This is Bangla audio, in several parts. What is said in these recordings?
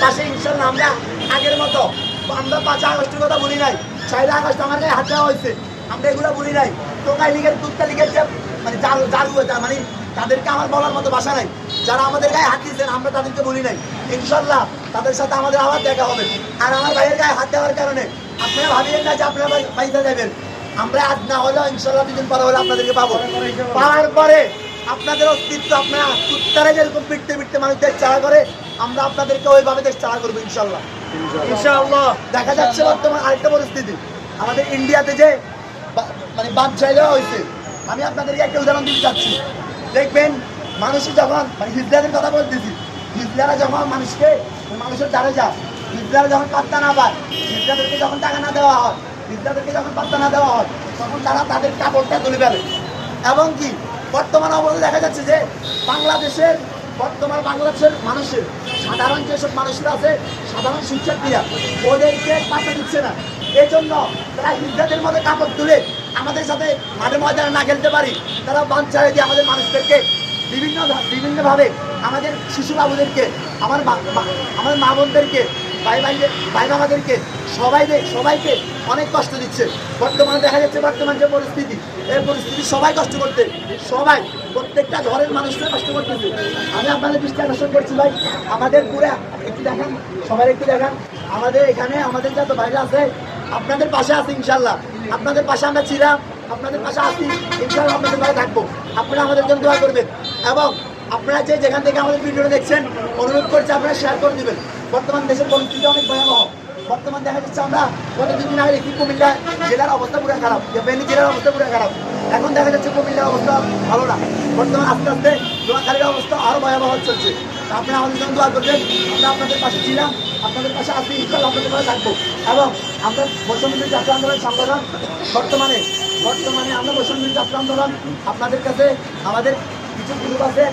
পাশে ইনশাল্লাহ আমরা আগের মতো, আমরা পাঁচ আগস্টের কথা বলি নাই আগস্ট আমার গায়ে হাত দেওয়া হয়েছে, আমরা এগুলো বলি নাই। টোকাই লিগের লিগের যে মানে মানে তাদেরকে আমার বলার মতো নাই। যারা আমাদের গায়ে হাত দিয়েছেন, আমরা তাদেরকে বলি নাই। ইনশাল্লাহ তাদের সাথে আমাদের আবার দেখা হবে। আর আমার ভাইয়ের গায়ে হাত দেওয়ার কারণে আপনারা না যে আপনারা যাবেন। আমরা আজ না হলেও ইনশাল্লাহ দুদিন পরে হলে আপনাদেরকে পাবো। পাওয়ার পরে আপনাদের অস্তিত্ব আপনারা উত্তরে যেরকম পিটতে পিটতে মানুষ দেশ চাড়া করে আমরা আপনাদেরকে ওইভাবে দেশ চাড়া করব ইনশাল্লাহ ইনশাআল্লাহ। দেখা যাচ্ছে বর্তমান আরেকটা পরিস্থিতি। আমাদের ইন্ডিয়াতে যে মানে বাদ চাই দেওয়া হয়েছে আমি আপনাদেরকে একটা উদাহরণ দিতে চাচ্ছি। দেখবেন মানুষই যখন মানে হিজলাদের কথা বলতেছি হিজলারা যখন মানুষকে মানুষের দ্বারে যায় হিজলারা যখন পাত্তা না পায় হিজলাদেরকে যখন টাকা না দেওয়া হয় হিজলাদেরকে যখন পাত্তা না দেওয়া হয় তখন তারা তাদের কাপড়টা তুলে ফেলে। এবং কি বর্তমান অবস্থায় দেখা যাচ্ছে যে বাংলাদেশের বর্তমান বাংলাদেশের মানুষের, সাধারণ যেসব মানুষরা আছে, সাধারণ শিক্ষার্থীরা, ওদেরকে পাশে দিচ্ছে না। এই জন্য তারা হিন্দাদের মধ্যে কাপড় তুলে আমাদের সাথে মাঠে ময়দানে না খেলতে পারি। তারা বাঞ্চায় দিয়ে আমাদের মানুষদেরকে বিভিন্ন বিভিন্নভাবে আমাদের শিশু বাবুদেরকে আমার আমার মা বোনদেরকে, ভাই ভাই ভাই বাবাদেরকে সবাই সবাইকে অনেক কষ্ট দিচ্ছে। বর্তমানে দেখা যাচ্ছে বর্তমান যে পরিস্থিতি, এই পরিস্থিতি সবাই কষ্ট করতে সবাই, প্রত্যেকটা ঘরের মানুষরা কষ্ট করতেছে। আমি আপনাদের দৃষ্টি আকর্ষণ করছি ভাই, আমাদের পুরা, একটু দেখান, সবাই একটু দেখান। আমাদের এখানে, আমাদের যত বাইরে আছে, আপনাদের পাশে আছে ইনশাল্লাহ। আপনাদের পাশে আমরা ছিলাম আপনাদের পাশে আসি ইনশাল্লাহ আপনাদের পাশে থাকব। আপনারা আমাদের জন্য দোয়া করবেন এবং আপনারা যে যেখান থেকে আমাদের ভিডিওটা দেখছেন, অনুরোধ করছে আপনারা শেয়ার করে দিবেন। বর্তমান দেশের পরিস্থিতি অনেক ভয়াবহ। বর্তমান দেখা যাচ্ছে আমরা গত দুদিন আগে দেখি কুমিল্লা জেলার অবস্থা পুরো খারাপ বেনি জেলার অবস্থা পুরো খারাপ। এখন দেখা যাচ্ছে কুমিল্লার অবস্থা ভালো না। বর্তমান আস্তে আস্তে নোয়াখালীর অবস্থা আরও ভয়াবহ চলছে। আপনারা আমাদের জন্য দোয়া করবেন। আমরা আপনাদের পাশে ছিলাম, আপনাদের পাশে আসি ইনশাল্লাহ আপনাদের পাশে থাকব। এবং আমরা বৈষম্য যাত্রা আন্দোলন সংগঠন বর্তমানে বর্তমানে আমরা বৈষম্য যাত্রা আন্দোলন আপনাদের কাছে আমাদের কিছু গ্রুপ আছে,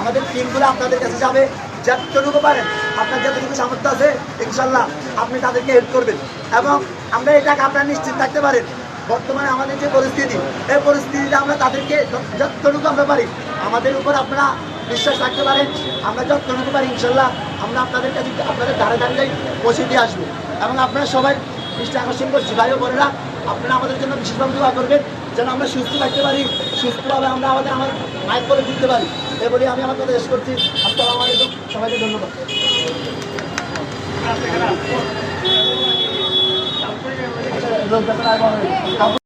আমাদের টিমগুলো আপনাদের কাছে যাবে। যতটুকু পারেন, আপনার যতটুকু সামর্থ্য আছে, ইনশাল্লাহ আপনি তাদেরকে হেল্প করবেন। এবং আমরা এটাকে আপনারা নিশ্চিত থাকতে পারেন। বর্তমানে আমাদের যে পরিস্থিতি, এই পরিস্থিতিতে আমরা তাদেরকে যতটুকু আমরা পারি, আমাদের উপর আপনারা বিশ্বাস রাখতে পারেন। আমরা যতটুকু পারি, ইনশাল্লাহ আমরা আপনাদের কাছে, আপনাদের ধারে দাঁড়িয়ে পৌঁছে দিয়ে আসব। এবং আপনারা সবাই দৃষ্টি আকর্ষণ করছি, ভাই ও বোনেরা। আপনারা আমাদের জন্য বিশেষভাবে দোয়া করবেন যেন আমরা সুস্থ থাকতে পারি সুস্থভাবে আমরা আমাদের আমার মায়ের করে ফিরতে পারি। এ বলে আমি আমার কথা শেষ করছি। আসসালামু আলাইকুম। সবাইকে ধন্যবাদ। লোক